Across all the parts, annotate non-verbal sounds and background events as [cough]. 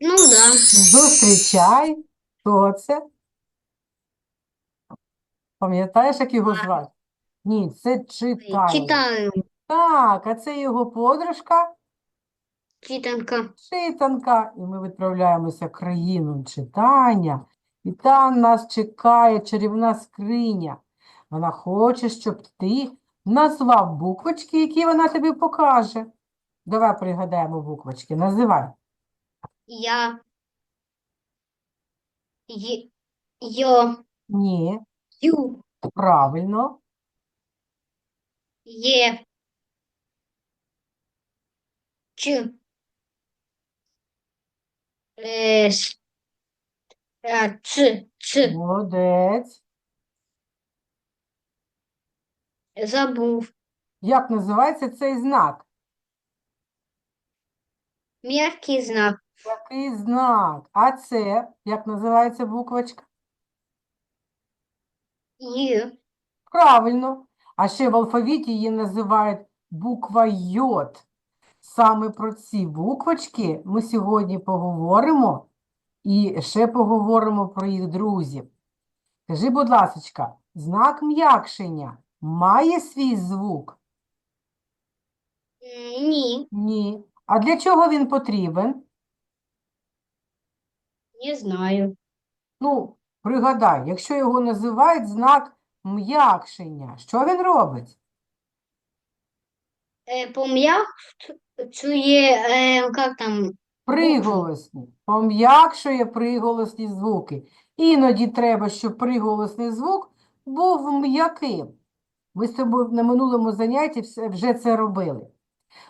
Ну да. Зустрічай. Хто це? Пам'ятаєш, як його звати? Ні, це читає. Читаю. Так, а це його подружка Читанка. читанка. І ми відправляємося в країну читання. І там нас чекає чарівна скриня. Вона хоче, щоб ти назвав буквочки, які вона тобі покаже. Давай пригадаємо буквочки. Називай. Я. Й. Йо. Ні, Ю. правильно. Є. Ч. Е, С. А, Ц. Ц. Молодець. Забув. Як називається цей знак? М'який знак. Який знак? А це, як називається буквочка? Й. Правильно. А ще в алфавіті її називають буква Йод. Саме про ці буквочки ми сьогодні поговоримо і ще поговоримо про їх друзів. Скажи, будь ласочка, знак м'якшення має свій звук? Ні. Ні. А для чого він потрібен? Не знаю. Ну, пригадай, якщо його називають знак м'якшення, що він робить? Е, пом'якшує, е, як там, Приголосні. Пом'якшує приголосні звуки. Іноді треба, щоб приголосний звук був м'яким. Ми з тобою на минулому занятті вже це робили.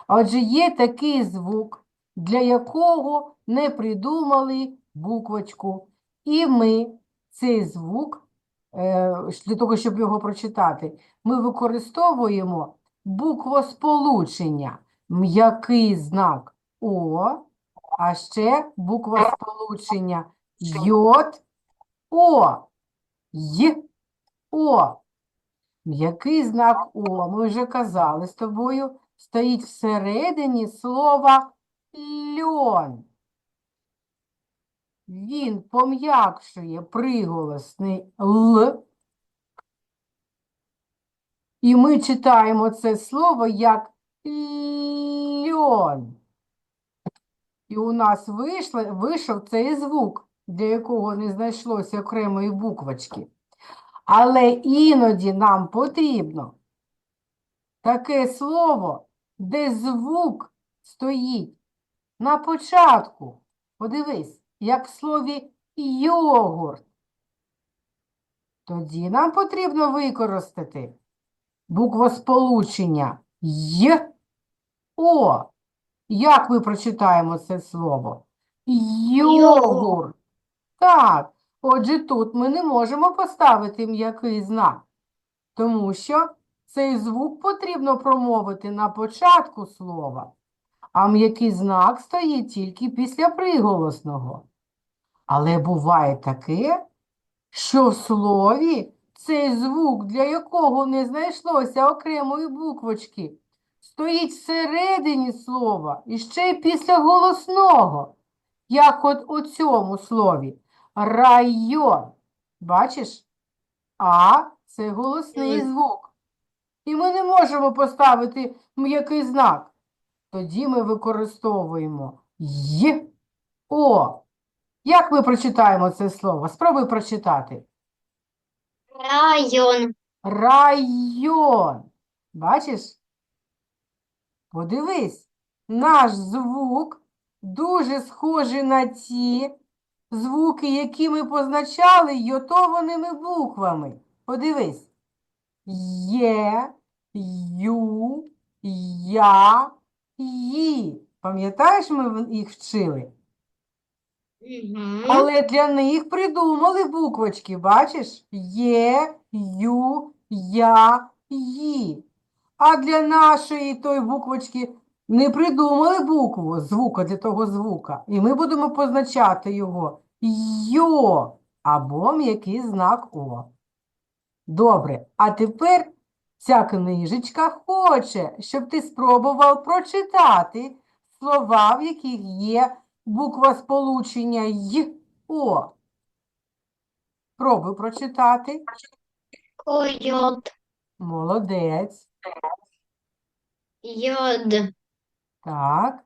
Отже, є такий звук, для якого не придумали буквочку. І ми цей звук, е, для того, щоб його прочитати, ми використовуємо буквосполучення. М'який знак О, а ще буквосполучення Йод, О, Й, О. М'який знак О, ми вже казали з тобою, стоїть всередині слова льон. Він пом'якшує приголосний Л. І ми читаємо це слово як льон. І у нас вийшло, вийшов цей звук, для якого не знайшлося окремої буквочки. Але іноді нам потрібно таке слово, де звук стоїть на початку. Подивись, як в слові йогурт. Тоді нам потрібно використати буквосполучення Й, О. Як ми прочитаємо це слово? Йогурт. Так, отже, тут ми не можемо поставити м'який знак, тому що цей звук потрібно промовити на початку слова, а м'який знак стоїть тільки після приголосного. Але буває таке, що в слові цей звук, для якого не знайшлося окремої буквочки, стоїть всередині слова і ще й після голосного, як от у цьому слові. Район. Бачиш? А це голосний звук. І ми не можемо поставити м'який знак. Тоді ми використовуємо й, о. Як ми прочитаємо це слово? Спробуй прочитати. район. Район. Бачиш? Подивись, наш звук дуже схожий на ті звуки, які ми позначали йотованими буквами. Подивись. Є, ю, я, ї. Пам'ятаєш, ми їх вчили? Угу. Але для них придумали буквочки, бачиш? Є, ю, я, ї. А для нашої той буквочки не придумали букву, звука для того звука. І ми будемо позначати його йо або м'який знак О. Добре, а тепер ця книжечка хоче, щоб ти спробував прочитати слова, в яких є буква сполучення й, о. Пробуй прочитати. койот, Молодець. йод, Так,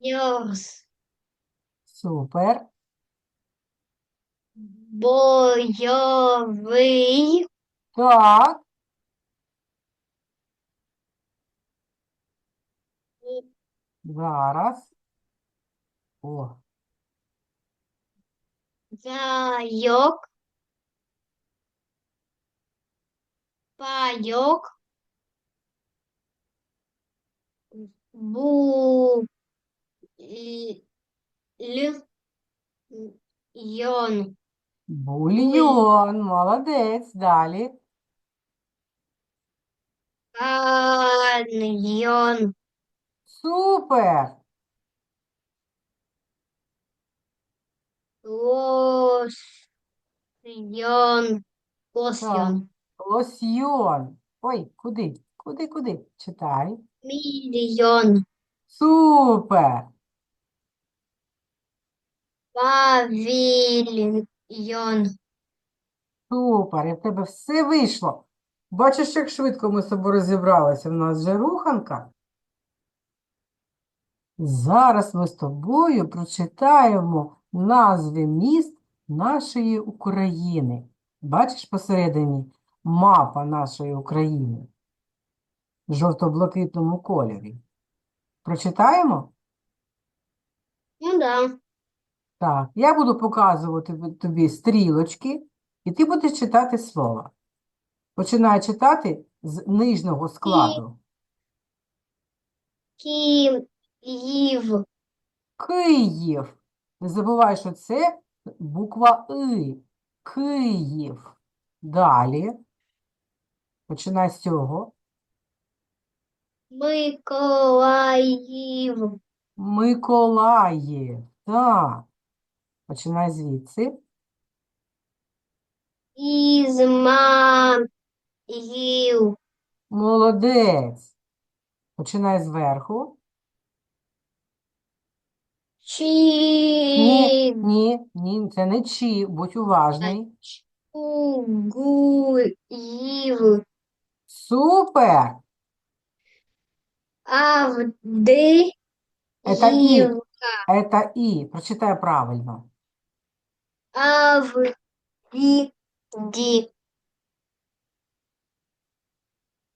йорс, супер. бойовий, Так, зараз. О, зайок, пайок, бу, л, йон, бульйон. Молодець. Далі. каньйон, Супер. лосьйон, лосьйон, Лосьйон. Ой, куди? Куди, куди? Читай. мільйон, Супер. павільйон, Супер. І в тебе все вийшло. Бачиш, як швидко ми з собою розібралися. У нас вже руханка. Зараз ми з тобою прочитаємо назви міст нашої України. Бачиш посередині мапа нашої України в жовто-блакитному кольорі. Прочитаємо? ну да, Так, я буду показувати тобі стрілочки, і ти будеш читати слова. Починай читати з нижнього складу. Київ, Київ. Не забувай, що це буква И. Київ. Далі. Починай з цього. Миколаїв, Миколаїв. Так. Починай звідси. Ізмаїл, Молодець. Починай зверху. Ні, ні, ні, це не чи. Будь уважний. Чугуїв, Супер. Авдиїв, Это І. Это І. Прочитай правильно. Авді,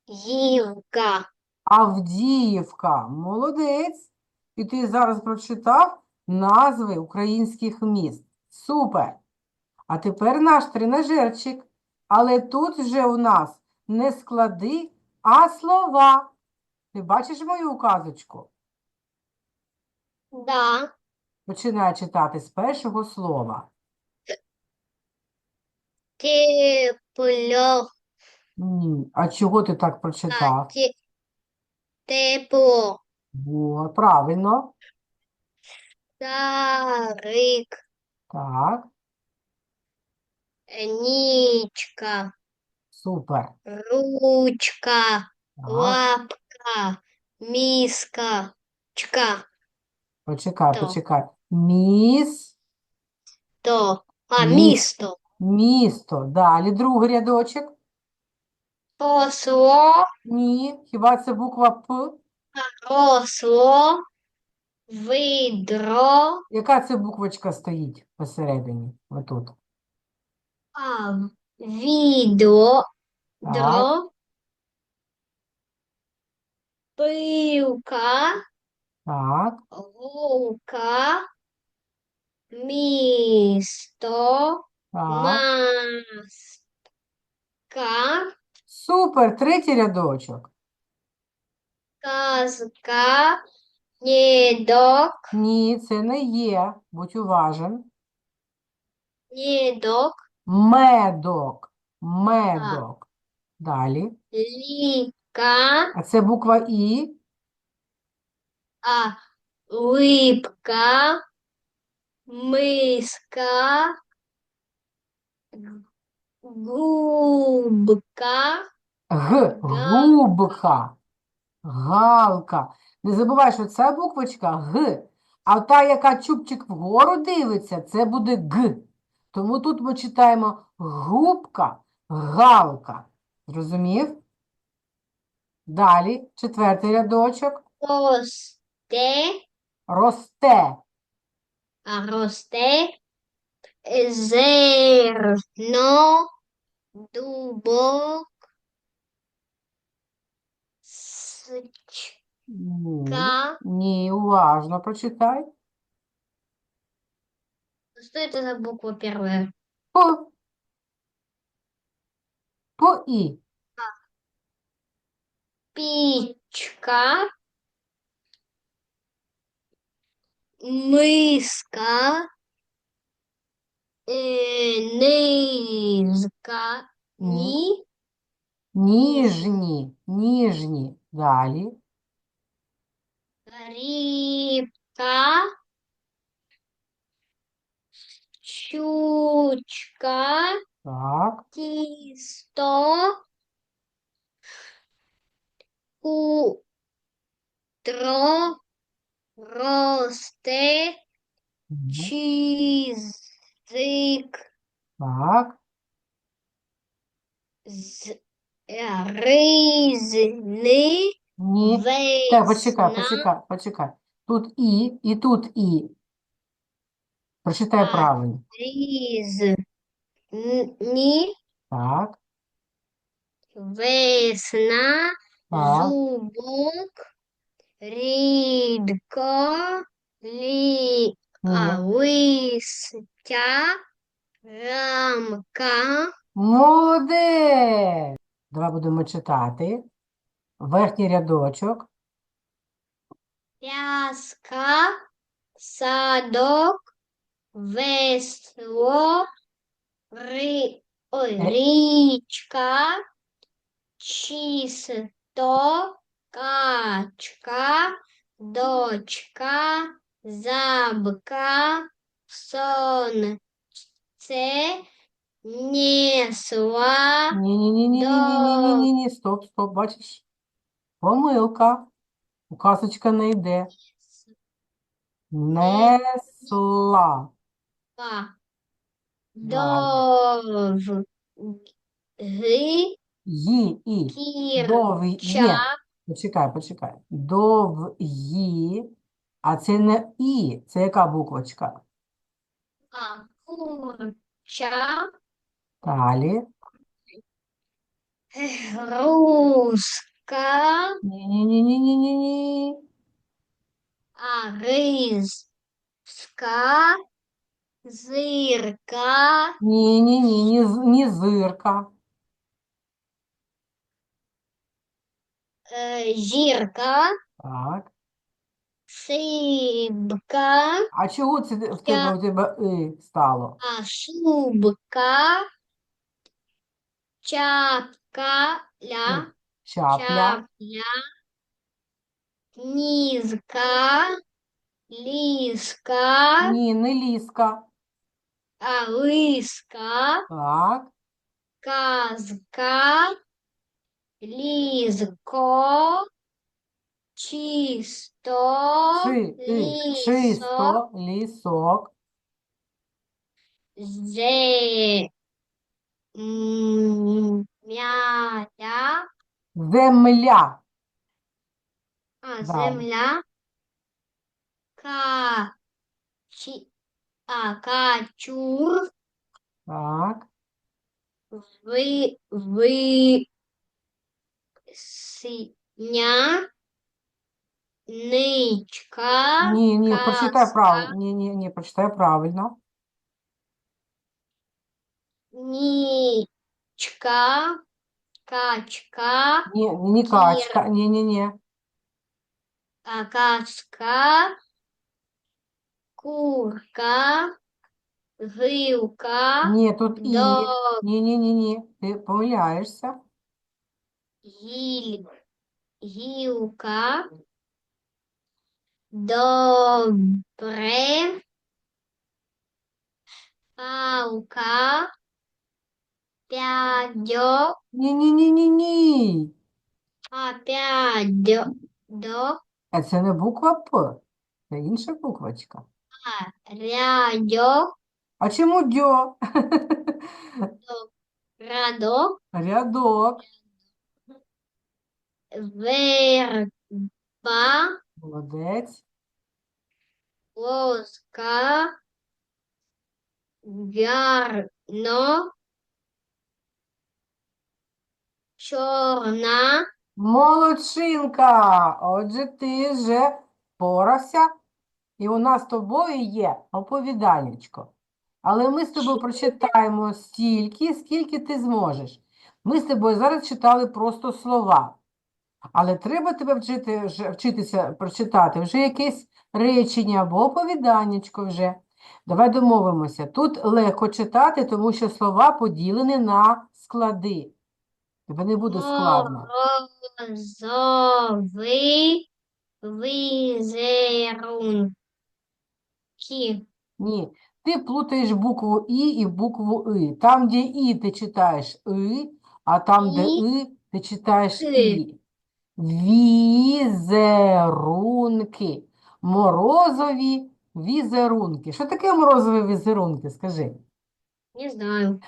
Ївка, Авдіївка. Молодець. І ти зараз прочитав назви українських міст. Супер. А тепер наш тренажерчик. Але тут вже у нас не склади, а слова. Ти бачиш мою указочку? да, Починай читати з першого слова. Тепло, Ні. А чого ти так прочитав? те- тепло, О, правильно. Старик, Так, нічка, супер. ручка, Так, лапка, миска, чка, почекай, то. почекай. Міс, то, а, Міс- місто, місто. Далі другий рядочок. посло, Ні, хіба це буква П? росло, видро, Яка це буквочка стоїть посередині? Отут. а, відро, Так, дро, пилка, так, лука, місто, так. маска, Супер, третій рядочок. казка, недок, Ні, це не є. Будь уважен. недок, Медок. Медок. Далі. ліка, А це буква І. а, липка, миска, губка, Г. Губка. Галка. Не забувай, що ця буквочка Г, а та, яка чубчик вгору дивиться, це буде Г. Тому тут ми читаємо губка, галка. Зрозумів? Далі, четвертий рядочок. Росте, Росте. а росте зерно, дубок. Ні, ні, уважно прочитай. Что это за буква первая? По. По І. Пичка, миска, э, низка, Ні. ни, Ніжні, ніжні. Далі. рыбка, щучка, Так. тісто, хутро, росте, Мгм. чизик, Так. з е, ризни, Ні. Так, почекай, весна, почекай, почекай. Тут І, і тут І. Прочитай А. правильно. різні, Так, весна, так. зубок, рідко, лі, А, листя, рамка, Молодець! Давай будемо читати. Верхній рядочок. пяска, садок, весло, ри, ой, річка, чисто, качка, дочка, забка, сонце, несла, Ні-ні-ні-ні-ні-ні-ні-ні. Стоп, стоп, бачиш? Помилка. Указочка не йде. Несла. Далі. Дов. І. Довгі. Почекай, почекай. Довгі. А це не І. Це яка буквочка? А. Курча. Далі. Руска. Ні-ні-ні-ні-ні-ні. А. Ризка. Зирка. Ні-ні-ні, ні, з- ні зирка. е, Зірка. Так. Сибка. А чого це в тебе, у тебе «и» стало? А. Шубка. Чапка. Ля. Чапля. Чапля, низка, лиска, Ні, не ліска. а лиска, Так. казка, лизко, чисто, Чи, и, лисо, чисто, лісок. зе, м, м'я, Земля. а, Далі. земля, ка, чи, а, качур, Так. ви, ви, синя, ничка, Ні, ні, прочитай казка, правильно. Ні, ні, ні, прочитай правильно. ничка, качка, Ні, ні, ні, качка. Ні, ні, ні. а, качка, курка, гилка, Ні, тут і. до, Ні, ні, ні, ні. Ти помиляєшся. гіль, гілка, добре, палка, п'ядьо, Ні, ні, ні, ні, ні. а п'ядьо, до, А це не буква П, це інша буквочка. Рядок. А чому дьо? Радок. Рядок. Верба. Молодець. Лоска. Гарно. Чорна. Молодчинка! Отже, ти вже впорався, і у нас з тобою є оповіданечко. Але ми з тобою прочитаємо стільки, скільки ти зможеш. Ми з тобою зараз читали просто слова. Але треба тебе вчити, вчитися прочитати вже якесь речення або оповіданечко вже. Давай домовимося. Тут легко читати, тому що слова поділені на склади. Тобі не буде складно. Морозовий візерунки. Ні, ти плутаєш букву І і букву И. Там, де І, ти читаєш И, а там, де І. И, ти читаєш. І. Візерунки. Морозові візерунки. Що таке морозові візерунки, скажи? Не знаю.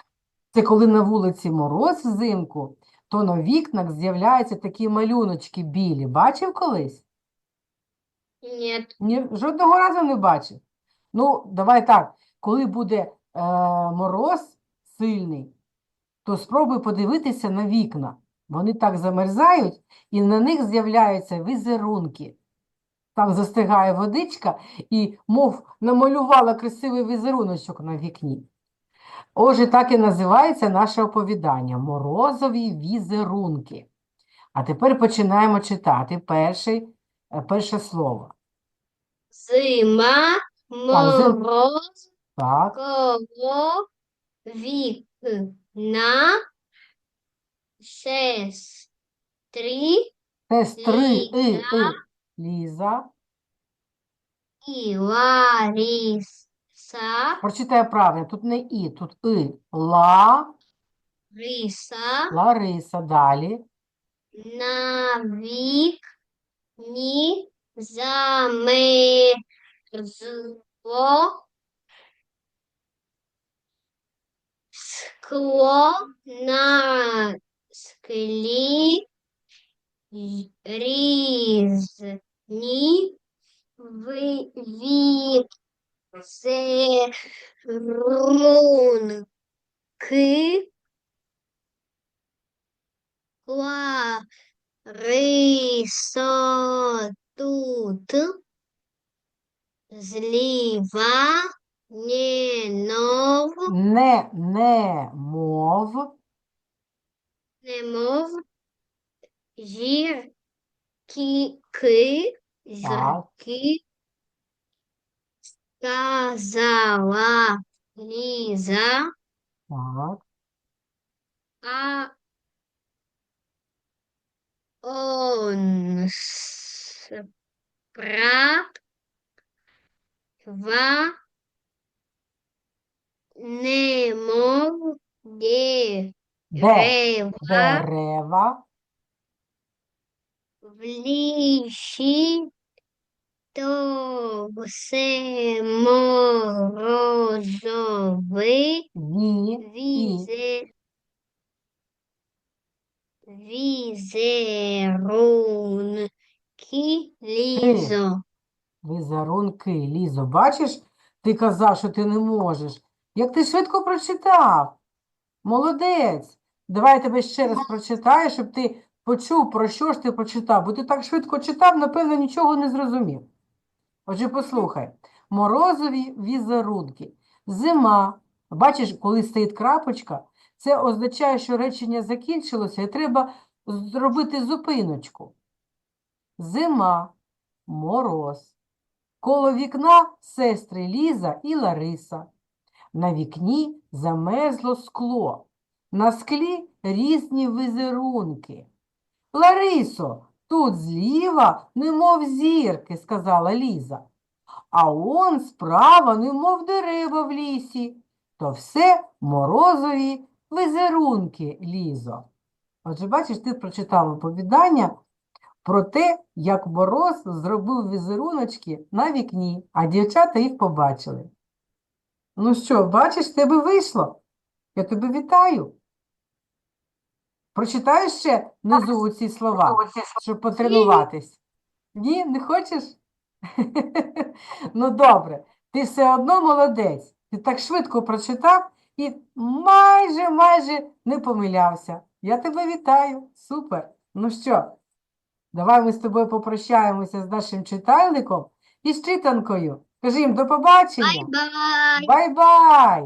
Це коли на вулиці мороз взимку, то на вікнах з'являються такі малюночки білі. Бачив колись? Нет. Ні, жодного разу не бачив. Ну, давай так, коли буде е, мороз сильний, то спробуй подивитися на вікна. Вони так замерзають, і на них з'являються візерунки. Там застигає водичка і, мов намалювала красивий візеруночок на вікні. Отже, так і називається наше оповідання Морозові візерунки. А тепер починаємо читати перший, е, перше слово. Зима, мороз, коло, вікна, сестри Сестри, і, і. Ліза. Ліза. і Лариса, Прочитай правильно, тут не і, тут і. Ла, Риса, Лариса. Далі. на вікні замерзло скло на склі різні візерунки Лариса тут зліва немов, Не, не, мов. Немов зірки, зірки, сказала Ліза, Так. а он справа немов Де дерева дерева. в лісі, то все морозовий візе, візерунки лізо. Візерунки, Лізо. Бачиш, ти казав, що ти не можеш. Як ти швидко прочитав. Молодець. Давай я тебе ще раз прочитаю, щоб ти почув, про що ж ти прочитав. Бо ти так швидко читав, напевно, нічого не зрозумів. Отже, послухай. Морозові візерунки. Зима. Бачиш, коли стоїть крапочка, це означає, що речення закінчилося і треба зробити зупиночку. Зима, мороз. Коло вікна сестри Ліза і Лариса. На вікні замерзло скло. На склі різні візерунки. Ларисо, тут зліва, немов зірки, сказала Ліза. А он справа, немов дерева в лісі. То все морозові візерунки, Лізо. Отже, бачиш, ти прочитав оповідання про те, як Мороз зробив візеруночки на вікні, а дівчата їх побачили. Ну що, бачиш, тебе вийшло? Я тебе вітаю. Прочитаєш ще внизу ці слова, щоб потренуватись? Ні, не хочеш? [laughs] Ну, добре, ти все одно молодець. Ти так швидко прочитав і майже, майже не помилявся. Я тебе вітаю. Супер. Ну що, давай ми з тобою попрощаємося з нашим читальником і з читанкою. Кажи їм до побачення. Бай-бай. Бай-бай!